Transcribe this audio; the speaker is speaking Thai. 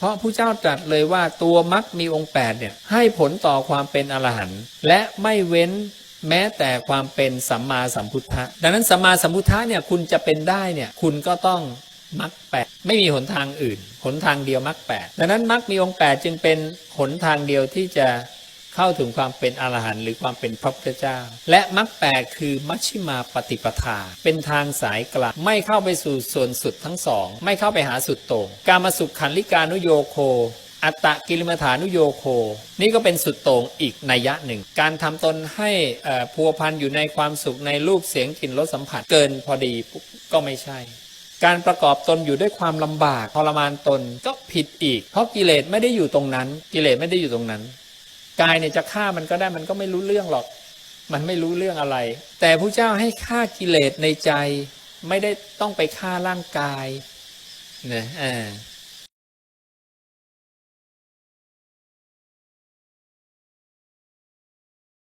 เพราะผู้เจ้าตรัสเลยว่าตัวมรรคมีองค์8เนี่ยให้ผลต่อความเป็นอรหันต์และไม่เว้นแม้แต่ความเป็นสัมมาสัมพุทธะดังนั้นสัมมาสัมพุทธะเนี่ยคุณจะเป็นได้เนี่ยคุณก็ต้องมรรคแปดไม่มีหนทางอื่น หนทางเดียวมรรคแปดดังนั้นมรรคมีองค์แปดจึงเป็นหนทางเดียวที่จะ เข้าถึงความเป็นอรหันต์หรือความเป็นพระพุทธเจ้า และมรรคแปดคือมัชชิมาปฏิปทา เป็นทางสายกลางไม่เข้าไปสู่ส่วนสุดทั้งสอง ไม่เข้าไปหาสุดโต่งการมาสุขขันลิกานุโยโคอัตตะกิลมัฐานุโยโค นี่ก็เป็นสุดโต่งอีกนัยยะหนึ่ง การทำตนให้เอ่อพัวพันอยู่ในความสุขในรูปเสียงกลิ่นรสสัมผัสเกินพอดีก็ไม่ใช่ การประกอบตนอยู่ด้วยความลำบากทรมานตนก็ผิดอีก เพราะกิเลสไม่ได้อยู่ตรงนั้น กิเลสไม่ได้อยู่ตรงนั้น กายเนี่ยจะฆ่ามันก็ได้มันก็ไม่รู้เรื่องหรอก มันไม่รู้เรื่องอะไร แต่พระเจ้าให้ฆ่ากิเลสในใจ ไม่ได้ต้องไปฆ่าร่างกายนะอ่า